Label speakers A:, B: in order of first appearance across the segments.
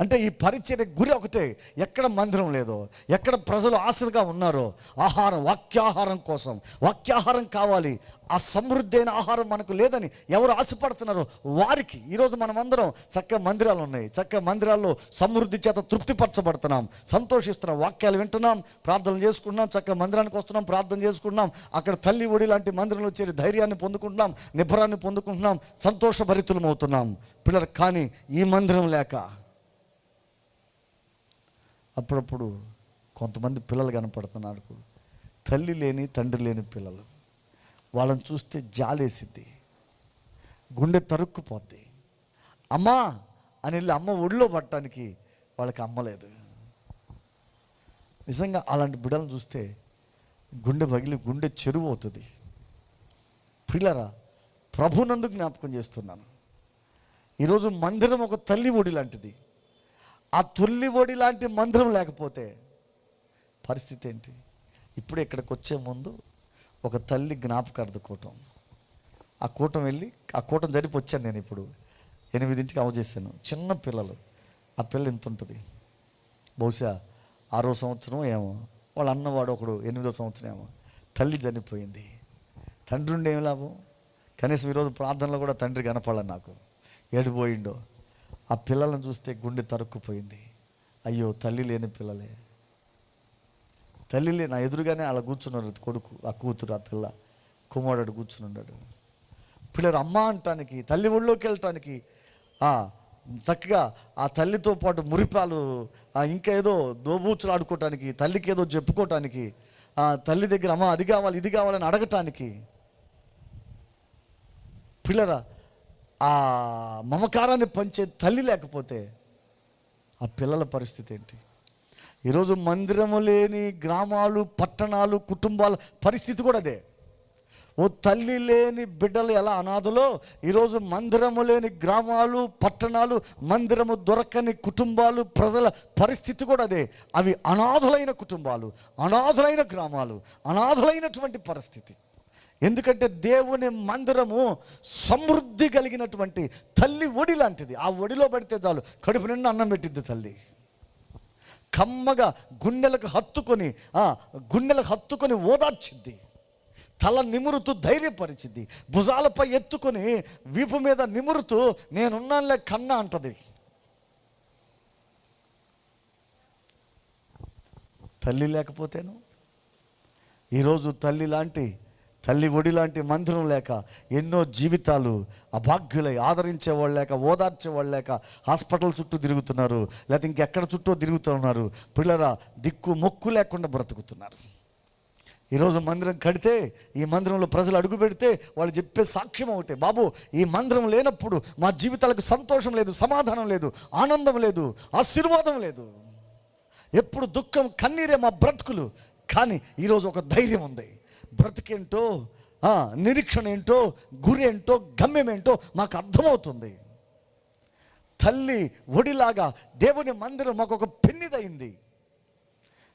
A: అంటే ఈ పరిచర్య గురి ఒకటే. ఎక్కడ మందిరం లేదో ఎక్కడ ప్రజలు ఆశలుగా ఉన్నారో ఆహారం వాక్యాహారం కోసం. వాక్యాహారం కావాలి. ఆ సమృద్ధి అయిన ఆహారం మనకు లేదని ఎవరు ఆశపడుతున్నారో వారికి ఈరోజు మనమందరం చక్కగా మందిరాలు ఉన్నాయి. చక్కగా మందిరాల్లో సమృద్ధి చేత తృప్తిపరచబడుతున్నాం. సంతోషిస్తున్నాం వాక్యాలు వింటున్నాం. ప్రార్థనలు చేసుకుంటున్నాం. చక్కగా మందిరానికి వస్తున్నాం. ప్రార్థన చేసుకుంటున్నాం. అక్కడ తల్లి ఒడి లాంటి మందిరంలో చేరి ధైర్యాన్ని పొందుకుంటున్నాం. నిబ్బరాన్ని పొందుకుంటున్నాం. సంతోషభరితులం అవుతున్నాం పిల్లలు కానీ ఈ మందిరం లేక అప్పుడప్పుడు కొంతమంది పిల్లలు కనపడుతున్నారు. తల్లి లేని తండ్రి లేని పిల్లలు. వాళ్ళని చూస్తే జాలేసిద్ది. గుండె తరుక్కుపోద్ది. అమ్మా! అని వెళ్ళి అమ్మ ఒడిలో పట్టడానికి వాళ్ళకి అమ్మలేదు నిజంగా అలాంటి బిడ్డలను చూస్తే గుండె పగిలి గుండె చెరువు అవుతుంది. పిల్లరా ప్రభునందు జ్ఞాపకం చేస్తున్నాను. ఈరోజు మందిరం ఒక తల్లి ఒడి లాంటిది. ఆ తొల్లి ఒడి లాంటి మందిరం లేకపోతే పరిస్థితి ఏంటి? ఇప్పుడు ఇక్కడికి వచ్చే ముందు ఒక తల్లి జ్ఞాపకార్థ కూటం. ఆ కూటం వెళ్ళి ఆ కూటం జరిపి వచ్చాను నేను ఇప్పుడు. ఎనిమిదింటికి అవ చేశాను. చిన్న పిల్లలు. ఆ పిల్ల ఎంత ఉంటుంది? బహుశా ఆరో సంవత్సరం ఏమో. వాళ్ళ అన్నవాడు ఒకడు ఎనిమిదో సంవత్సరం ఏమో. తల్లి చనిపోయింది. తండ్రి ఉండి ఏం లాభం? కనీసం ఈరోజు ప్రార్థనలో కూడా తండ్రి కనపడాలి నాకు. ఏడిపోయిండో. ఆ పిల్లలను చూస్తే గుండె తరుక్కుపోయింది. అయ్యో తల్లి లేని పిల్లలే. తల్లి లే నా ఎదురుగానే అలా కూర్చున్నాడు కొడుకు ఆ కూతురు ఆ పిల్ల. కుమారుడు కూర్చునున్నాడు. పిల్లలు అమ్మ అంటానికి తల్లి ఒళ్ళోకి వెళ్ళటానికి చక్కగా ఆ తల్లితో పాటు మురిపాలు ఇంకా ఏదో దోబూచులు ఆడుకోవటానికి తల్లికి ఏదో చెప్పుకోవటానికి ఆ తల్లి దగ్గర అమ్మ అది కావాలి ఇది కావాలని అడగటానికి. పిల్లరా ఆ మమకారాన్ని పంచే తల్లి లేకపోతే ఆ పిల్లల పరిస్థితి ఏంటి? ఈరోజు మందిరము లేని గ్రామాలు పట్టణాలు కుటుంబాల పరిస్థితి కూడా అదే. ఓ తల్లి లేని బిడ్డలు ఎలా అనాథలో? ఈరోజు మందిరము లేని గ్రామాలు పట్టణాలు మందిరము దొరకని కుటుంబాలు ప్రజల పరిస్థితి కూడా అదే. అవి అనాథులైన కుటుంబాలు అనాథులైన గ్రామాలు అనాథులైనటువంటి పరిస్థితి. ఎందుకంటే దేవుని మందిరము సమృద్ధి కలిగినటువంటి తల్లి ఒడి లాంటిది. ఆ ఒడిలో పడితే చాలు కడుపు నిండా అన్నం పెట్టిద్ది తల్లి. కమ్మగా గుండెలకు హత్తుకొని గుండెలకు హత్తుకొని ఓదార్చింది తల నిమురుతూ ధైర్యపరిచింది భుజాలపై ఎత్తుకొని వీపు మీద నిమురుతూ నేనున్నానులే కన్నా అంటది. తల్లి లేకపోతేను? ఈరోజు తల్లి లాంటి తల్లి ఒడి లాంటి మందిరం లేక ఎన్నో జీవితాలు అభాగ్యులై ఆదరించేవాళ్ళు లేక ఓదార్చేవాళ్ళు లేక హాస్పిటల్ చుట్టూ తిరుగుతున్నారు. లేకపోతే ఇంకెక్కడ చుట్టూ తిరుగుతున్నారు పిల్లరా దిక్కు మొక్కు లేకుండా బ్రతుకుతున్నారు. ఈరోజు మందిరం కడితే ఈ మందిరంలో ప్రజలు అడుగు పెడితే వాళ్ళు చెప్పే సాక్ష్యం ఒకటే. బాబు ఈ మందిరం లేనప్పుడు మా జీవితాలకు సంతోషం లేదు సమాధానం లేదు ఆనందం లేదు ఆశీర్వాదం లేదు. ఎప్పుడు దుఃఖం కన్నీరే మా బ్రతుకులు. కానీ ఈరోజు ఒక ధైర్యం ఉంది. బ్రతికేంటో నిరీక్షణ ఏంటో గురి ఏంటో గమ్యం ఏంటో మాకు అర్థమవుతుంది. తల్లి ఒడిలాగా దేవుని మందిరం మాకు ఒక పెన్నిదైంది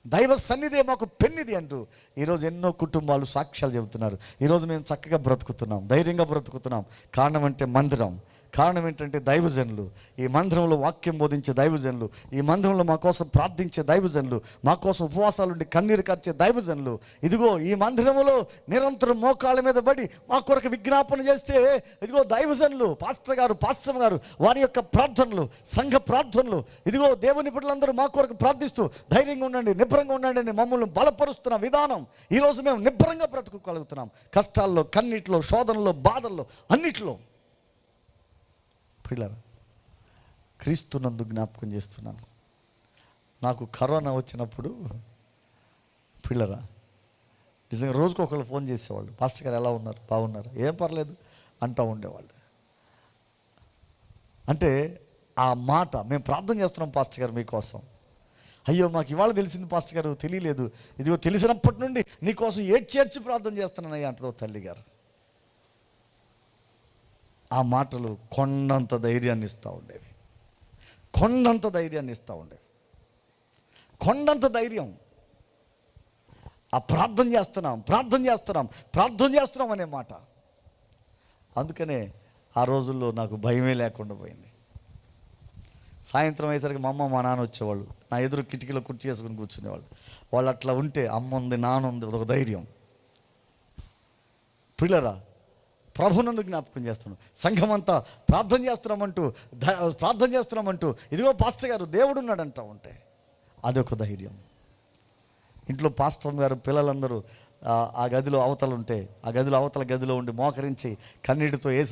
A: దైవ సన్నిధి మాకు పెన్నిది అంటూ ఈరోజు ఎన్నో కుటుంబాలు సాక్ష్యాలు చెబుతున్నారు. ఈరోజు మేము చక్కగా బ్రతుకుతున్నాం ధైర్యంగా బ్రతుకుతున్నాం. కారణం అంటే మందిరం. కారణం ఏంటంటే దైవజనులు. ఈ మందిరంలో వాక్యం బోధించే దైవజనులు ఈ మందిరంలో మా కోసం ప్రార్థించే దైవజనులు మా కోసం ఉపవాసాలుండి కన్నీరు కార్చే దైవజనులు. ఇదిగో ఈ మందిరంలో నిరంతరం మోకాళ్ళ మీద పడి మా కొరకు విజ్ఞాపన చేస్తే ఇదిగో దైవజనులు పాస్టర్ గారు పాస్టర్ గారు వారి యొక్క ప్రార్థనలు సంఘ ప్రార్థనలు. ఇదిగో దేవుని బిడ్డలందరూ మా కొరకు ప్రార్థిస్తూ ధైర్యంగా ఉండండి నిబ్బరంగా ఉండండి అని మమ్మల్ని బలపరుస్తున్న విధానం. ఈరోజు మేము నిబ్బరంగా బ్రతుకోగలుగుతున్నాం. కష్టాల్లో కన్నీటిలో శోధనలో బాధల్లో అన్నిటిలో. పిల్లలు క్రీస్తునందు జ్ఞాపకం చేస్తున్నాను. నాకు కరోనా వచ్చినప్పుడు పిల్లరా నిజంగా రోజుకు ఒకళ్ళు ఫోన్ చేసేవాళ్ళు. పాస్టర్ గారు ఎలా ఉన్నారు? బాగున్నారు? ఏం పర్లేదు అంటూ ఉండేవాళ్ళు. అంటే ఆ మాట మేము ప్రార్థన చేస్తున్నాం పాస్టర్ గారు మీకోసం. అయ్యో మాకు ఇవాళ తెలిసింది పాస్టర్ గారు తెలియలేదు. ఇదిగో తెలిసినప్పటి నుండి నీకోసం ఏడ్చి ఏడ్చి ప్రార్థన చేస్తున్నానయ్యా అంటదో తల్లి గారు ఆ మాటలు కొండంత ధైర్యాన్ని ఇస్తూ ఉండేవి. కొండంత ధైర్యాన్ని ఇస్తూ ఉండేవి. కొండంత ధైర్యం. ఆ ప్రార్థన చేస్తున్నాం ప్రార్థన చేస్తున్నాం ప్రార్థన చేస్తున్నాం అనే మాట. అందుకనే ఆ రోజుల్లో నాకు భయమే లేకుండా పోయింది. సాయంత్రం అయ్యేసరికి మా అమ్మ మా నాన్న వచ్చేవాళ్ళు. నా ఎదురు కిటికీలో కుర్చీ వేసుకుని కూర్చునేవాళ్ళు. వాళ్ళు అట్లా ఉంటే అమ్మ ఉంది నాన్న ఉంది ఒక ధైర్యం. పిల్లరా ప్రభునందు జ్ఞాపకం చేస్తున్నాం. సంఘం అంతా ప్రార్థన చేస్తున్నామంటూ ప్రార్థన చేస్తున్నామంటూ ఇదిగో పాస్టర్ గారు దేవుడు ఉన్నాడంటా ఉంటే. అదొక ధైర్యం. ఇంట్లో పాస్టర్ గారు పిల్లలందరూ ఆ, గదిలో అవతలు ఉంటే ఆ గదిలో అవతల గదిలో ఉండి మోకరించి కన్నీటితో ఏ